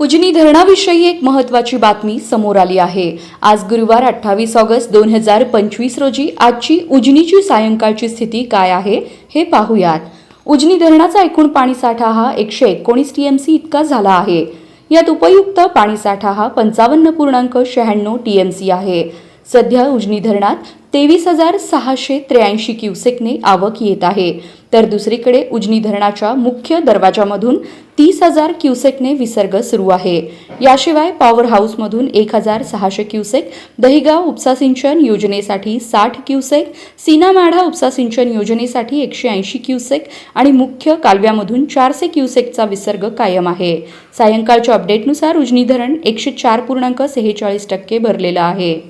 उजनी धरणाविषयी एक महत्त्वाची बातमी समोर आली आहे. आज गुरुवार अठ्ठावीस ऑगस्ट दोन हजार पंचवीस रोजी आजची उजनीची सायंकाळची स्थिती काय आहे हे पाहूयात. उजनी धरणाचा एकूण पाणीसाठा हा एकशे एकोणीस टीएमसी इतका झाला आहे. यात उपयुक्त पाणीसाठा हा पंचावन्न पूर्णांक शहाण्णव टीएमसी आहे. सध्या उजनी धरणात तेवीस हजार सहाशे त्र्याऐंशी क्युसेकने आवक येत आहे. तर दुसरीकडे उजनी धरणाच्या मुख्य दरवाजामधून तीस हजार क्युसेकने विसर्ग सुरू आहे. याशिवाय पॉवर हाऊसमधून एक हजार सहाशे क्युसेक दहिगाव उपसा सिंचन योजनेसाठी साठ क्युसेक सीनामाढा उपसा सिंचन योजनेसाठी एकशे ऐंशी क्युसेक आणि मुख्य कालव्यामधून चारशे क्युसेकचा विसर्ग कायम आहे. सायंकाळच्या अपडेटनुसार उजनी धरण एकशे चार पूर्णांक सेहेचाळीस टक्के भरलेलं आहे.